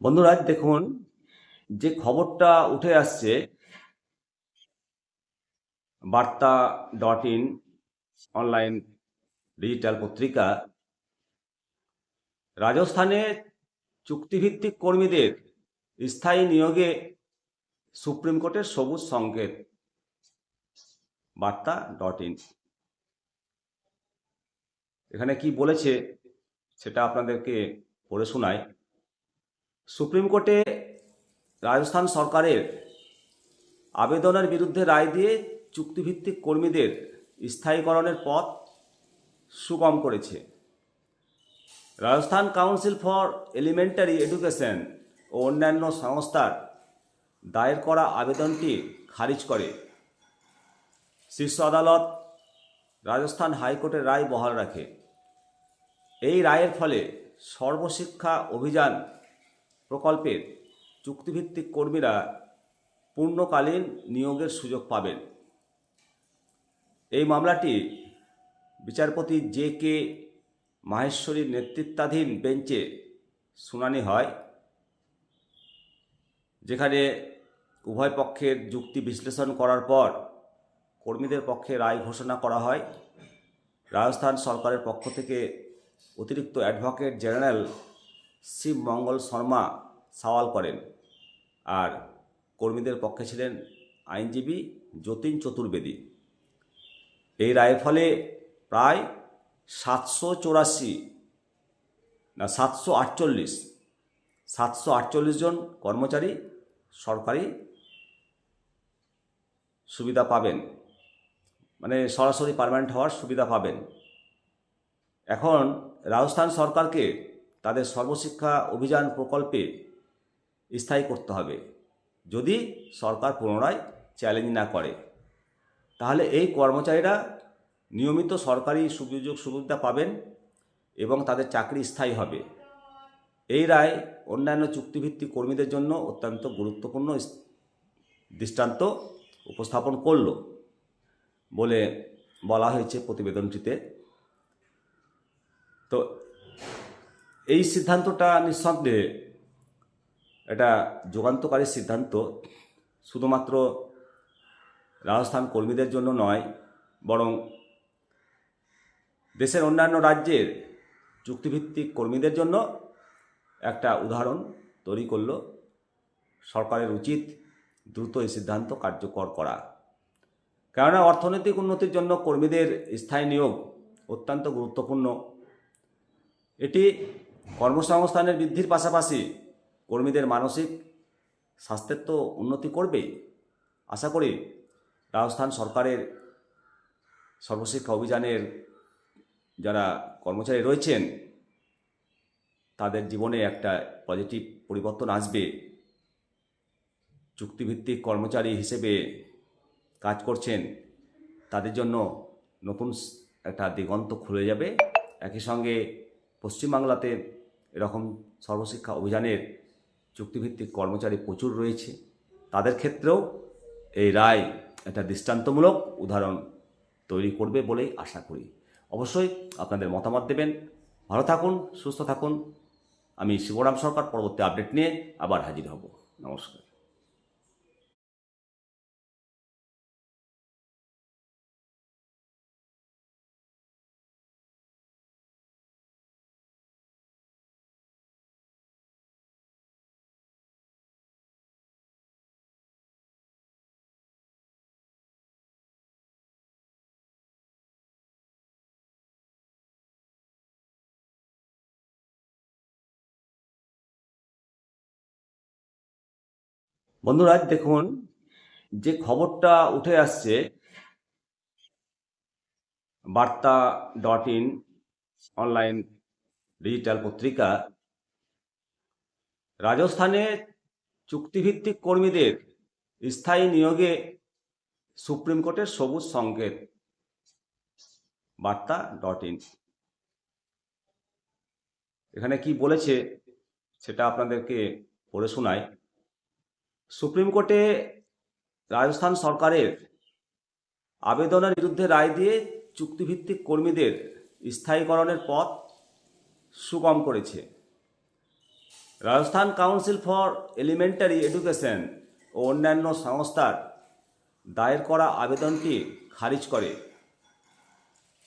বন্ধুরা, দেখুন, যে খবরটা উঠে আসছে, বার্তা ডট ইন, অনলাইন, ডিজিটাল পত্রিকা, রাজস্থানে চুক্তিভিত্তিক কর্মীদের স্থায়ী নিয়োগে সুপ্রিম কোর্টের সবুজ সংকেত। বার্তা ডট ইন। এখানে কি বলেছে, সেটা আপনাদেরকে পড়ে শোনায় সুপ্রিম কোর্টে রাজস্থান সরকারের আবেদনের বিরুদ্ধে রায় দিয়ে চুক্তিভিত্তিক কর্মীদের স্থায়ীকরণের পথ সুগম করেছে। Rajasthan council for elementary education ও অন্যান্য সংস্থার দায়ের করা আবেদনটি খারিজ করে। শীর্ষ আদালত রাজস্থান হাইকোর্টের রায় বহাল রাখে। এই রায়ের ফলে সর্বশিক্ষা অভিযান প্রকল্পের চুক্তিভিত্তিক কর্মীরা পূর্ণকালীন নিয়োগের সুযোগ পাবেন। এই মামলাটি বিচারপতি জে কে মাহেশ্বরীর নেতৃত্বাধীন বেঞ্চে শুনানি হয়, যেখানে উভয় পক্ষের যুক্তি বিশ্লেষণ করার পর কর্মীদের পক্ষে রায় ঘোষণা করা হয়। রাজস্থান সরকারের পক্ষ থেকে অতিরিক্ত অ্যাডভোকেট জেনারেল শিব মঙ্গল শর্মা সওয়াল করেন। আর কর্মীদের পক্ষে ছিলেন আইনজীবী যতীন চতুর্বেদী। এই রায়ের ফলে প্রায় সাতশো চৌরাশি, না, সাতশো আটচল্লিশ সাতশো আটচল্লিশ জন কর্মচারী সরকারি সুবিধা পাবেন। মানে সরাসরি পারমানেন্ট হওয়ার সুবিধা পাবেন। এখন রাজস্থান সরকারকে তাদের সর্বশিক্ষা অভিযান প্রকল্পে স্থায়ী করতে হবে। যদি সরকার পুনরায় চ্যালেঞ্জ না করে, তাহলে এই কর্মচারীরা নিয়মিত সরকারি সুযোগ সুবিধা পাবেন এবং তাদের চাকরি স্থায়ী হবে। এই রায় অন্যান্য চুক্তিভিত্তিক কর্মীদের জন্য অত্যন্ত গুরুত্বপূর্ণ দৃষ্টান্ত উপস্থাপন করল বলে বলা হয়েছে প্রতিবেদনটিতে। তো এই সিদ্ধান্তটা নিঃসন্দেহে এটা যুগান্তকারী সিদ্ধান্ত। শুধুমাত্র রাজস্থান কর্মীদের জন্য নয়, বরং দেশের অন্যান্য রাজ্যের চুক্তিভিত্তিক কর্মীদের জন্য একটা উদাহরণ তৈরি করল সরকারের উচিত দ্রুত এই সিদ্ধান্ত কার্যকর করা। কেননা অর্থনৈতিক উন্নতির জন্য কর্মীদের স্থায়ী নিয়োগ অত্যন্ত গুরুত্বপূর্ণ। এটি কর্মসংস্থানের বৃদ্ধির পাশাপাশি কর্মীদের মানসিক স্বাস্থ্যের তো উন্নতি করবেই আশা করি রাজস্থান সরকারের সর্বশিক্ষা অভিযানের যারা কর্মচারী রয়েছেন, তাদের জীবনে একটা পজিটিভ পরিবর্তন আসবে। চুক্তিভিত্তিক কর্মচারী হিসেবে কাজ করছেন, তাদের জন্য নতুন একটা দিগন্ত খুলে যাবে। একই সঙ্গে পশ্চিমবাংলাতে এরকম সর্বশিক্ষা অভিযানের চুক্তিভিত্তিক কর্মচারী প্রচুর রয়েছে। তাদের ক্ষেত্রেও এই রায় একটা দৃষ্টান্তমূলক উদাহরণ তৈরি করবে বলেই আশা করি। অবশ্যই আপনাদের মতামত দেবেন। ভালো থাকুন, সুস্থ থাকুন। আমি শিবরাম সরকার, পরবর্তী আপডেট নিয়ে আবার হাজির হব। নমস্কার। বন্ধুরা দেখুন, যে খবরটা উঠে আসছে, বার্তা ডট ইন, অনলাইন, ডিজিটাল পত্রিকা, রাজস্থানে চুক্তিভিত্তিক কর্মীদের স্থায়ী নিয়োগে সুপ্রিম কোর্টের সবুজ সংকেত। বার্তা ডট ইন। এখানে কি বলেছে, সেটা আপনাদেরকে পড়ে শোনায় সুপ্রিম কোর্টে রাজস্থান সরকারের আবেদনের বিরুদ্ধে রায় দিয়ে চুক্তিভিত্তিক কর্মীদের স্থায়ীকরণের পথ সুগম করেছে। Rajasthan council for elementary education ও অন্যান্য সংস্থার দায়ের করা আবেদনটি খারিজ করে।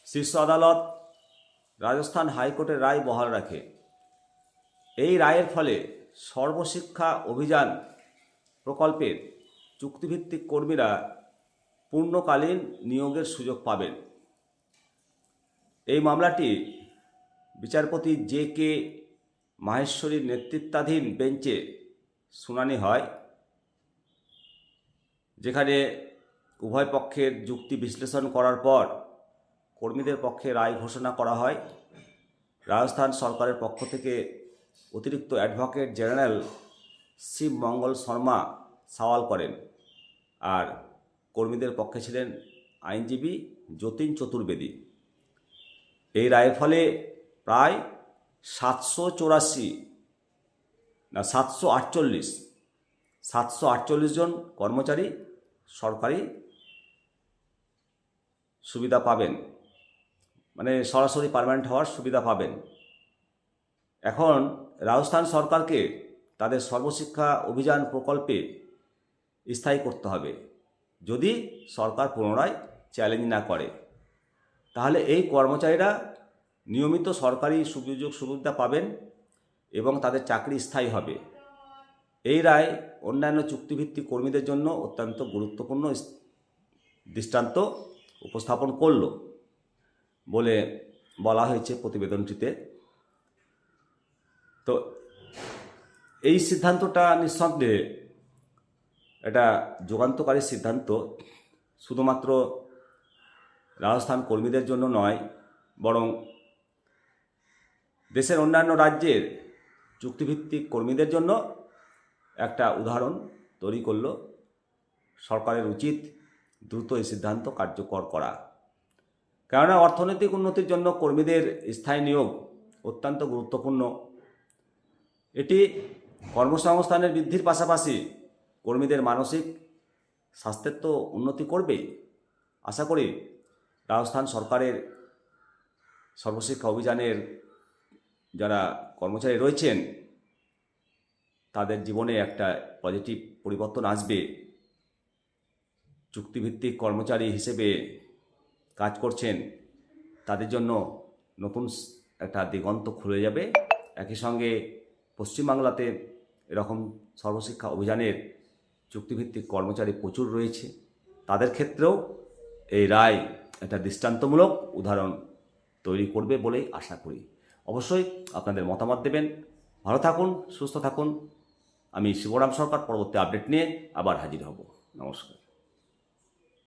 শীর্ষ আদালত রাজস্থান হাইকোর্টের রায় বহাল রাখে। এই রায়ের ফলে সর্বশিক্ষা অভিযান প্রকল্পের চুক্তিভিত্তিক কর্মীরা পূর্ণকালীন নিয়োগের সুযোগ পাবেন। এই মামলাটি বিচারপতি জে কে মাহেশ্বরীর নেতৃত্বাধীন বেঞ্চে শুনানি হয়, যেখানে উভয় পক্ষের যুক্তি বিশ্লেষণ করার পর কর্মীদের পক্ষে রায় ঘোষণা করা হয়। রাজস্থান সরকারের পক্ষ থেকে অতিরিক্ত অ্যাডভোকেট জেনারেল শিব মঙ্গল শর্মা সওয়াল করেন। আর কর্মীদের পক্ষে ছিলেন আইনজীবী যতীন চতুর্বেদী। এই রায়ের ফলে প্রায় সাতশো চৌরাশি, না, সাতশো আটচল্লিশ সাতশো আটচল্লিশ জন কর্মচারী সরকারি সুবিধা পাবেন। মানে সরাসরি পারমানেন্ট হওয়ার সুবিধা পাবেন। এখন রাজস্থান সরকারকে তাদের সর্বশিক্ষা অভিযান প্রকল্পে স্থায়ী করতে হবে। যদি সরকার পুনরায় চ্যালেঞ্জ না করে, তাহলে এই কর্মচারীরা নিয়মিত সরকারি সুযোগ সুবিধা পাবেন এবং তাদের চাকরি স্থায়ী হবে। এই রায় অন্যান্য চুক্তিভিত্তিক কর্মীদের জন্য অত্যন্ত গুরুত্বপূর্ণ দৃষ্টান্ত উপস্থাপন করল বলে বলা হয়েছে প্রতিবেদনটিতে। তো এই সিদ্ধান্তটা নিঃসন্দেহে এটা যুগান্তকারী সিদ্ধান্ত। শুধুমাত্র রাজস্থান কর্মীদের জন্য নয়, বরং দেশের অন্যান্য রাজ্যের চুক্তিভিত্তিক কর্মীদের জন্য একটা উদাহরণ তৈরি করল সরকারের উচিত দ্রুত এই সিদ্ধান্ত কার্যকর করা। কেননা অর্থনৈতিক উন্নতির জন্য কর্মীদের স্থায়ী নিয়োগ অত্যন্ত গুরুত্বপূর্ণ। এটি কর্মসংস্থানের বৃদ্ধির পাশাপাশি কর্মীদের মানসিক স্বাস্থ্যের তো উন্নতি করবেই আশা করি রাজস্থান সরকারের সর্বশিক্ষা অভিযানের যারা কর্মচারী রয়েছেন, তাদের জীবনে একটা পজিটিভ পরিবর্তন আসবে। চুক্তিভিত্তিক কর্মচারী হিসেবে কাজ করছেন, তাদের জন্য নতুন একটা দিগন্ত খুলে যাবে। একই সঙ্গে পশ্চিমবাংলাতে এরকম সর্বশিক্ষা অভিযানের চুক্তিভিত্তিক কর্মচারী প্রচুর রয়েছে। তাদের ক্ষেত্রেও এই রায় একটা দৃষ্টান্তমূলক উদাহরণ তৈরি করবে বলেই আশা করি। অবশ্যই আপনাদের মতামত দেবেন। ভালো থাকুন, সুস্থ থাকুন। আমি শিবরাম সরকার, পরবর্তী আপডেট নিয়ে আবার হাজির হব। নমস্কার।